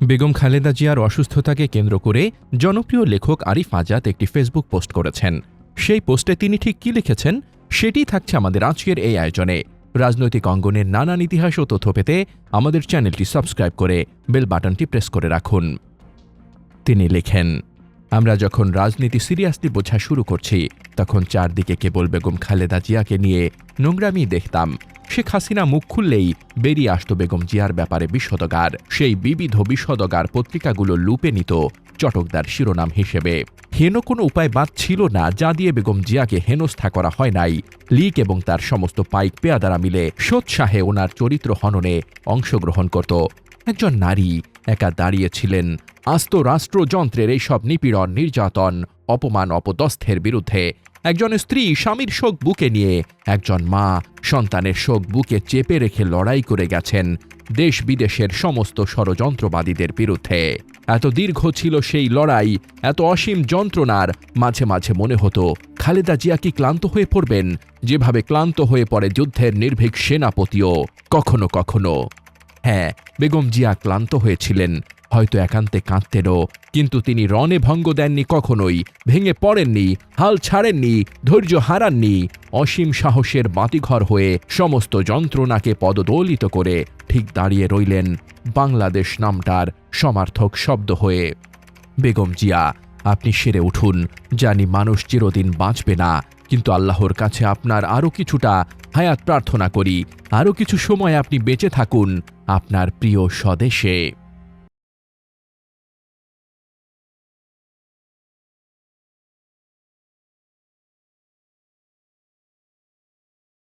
বেগম খালেদা জিয়ার অসুস্থতাকে কেন্দ্র করে জনপ্রিয় লেখক আরিফ আজাদ একটি ফেসবুক পোস্ট করেছেন। সেই পোস্টে তিনি ঠিক কি লিখেছেন সেটি থাকছে আমাদের আজকের এই আয়োজনে। রাজনৈতিক অঙ্গনের নানান ইতিহাস ও তথ্য পেতে আমাদের চ্যানেলটি সাবস্ক্রাইব করে বেল বাটনটি প্রেস করে রাখুন। তিনি লেখেন, আমরা যখন রাজনীতি সিরিয়াসলি বোঝা শুরু করছি, তখন চারদিকে কেবল বেগম খালেদা জিয়াকে নিয়ে নোংরামি দেখতাম। শেখ হাসিনা মুখ খুললেই বেরিয়ে আসত বেগম জিয়ার ব্যাপারে বিশদগার। সেই বিবিধ বিশদগার পত্রিকাগুলো লুপে নিত চটকদার শিরোনাম হিসেবে। হেন কোনো উপায় বাদ ছিল না, যা দিয়ে বেগম জিয়াকে হেনস্থা করা হয় নাই। লীগ এবং তার সমস্ত পাইক পেয়াদারা মিলে সোৎসাহে ওনার চরিত্র হননে অংশগ্রহণ করত। একজন নারী একা দাঁড়িয়েছিলেন আস্ত রাষ্ট্রযন্ত্রের এইসব নিপীড়ন, নির্যাতন, অপমান, অপদস্থের বিরুদ্ধে একজন স্ত্রী স্বামীর শোক বুকে নিয়ে, একজন মা সন্তানের শোক বুকে চেপে রেখে লড়াই করে গেছেন দেশ বিদেশের সমস্ত ষড়যন্ত্রবাদীদের বিরুদ্ধে। এত দীর্ঘ ছিল সেই লড়াই, এত অসীম যন্ত্রণার, মাঝে মাঝে মনে হতো খালেদা জিয়া কি ক্লান্ত হয়ে পড়বেন, যেভাবে ক্লান্ত হয়ে পড়ে যুদ্ধের নির্ভীক সেনাপতিও কখনো কখনো। হ্যাঁ বেগম জিয়া ক্লান্ত হয়েছিলেন হয়তো একান্তে কাঁদতেনও কিন্তু তিনি রণে ভঙ্গ দেননি কখনোই, ভেঙে পড়েননি, হাল ছাড়েননি, ধৈর্য হারাননি, অসীম সাহসের বাতিঘর হয়ে সমস্ত যন্ত্রণাকে পদদলিত করে ঠিক দাঁড়িয়ে রইলেন বাংলাদেশ নামটার সমার্থক শব্দ হয়ে। বেগম জিয়া, আপনি সেরে উঠুন, জানি মানুষ চিরদিন বাঁচবে না, কিন্তু আল্লাহর কাছে আপনার আরও কিছুটা হায়াত প্রার্থনা করি আরও কিছু সময় আপনি বেঁচে থাকুন, আপনার প্রিয় স্বদেশে।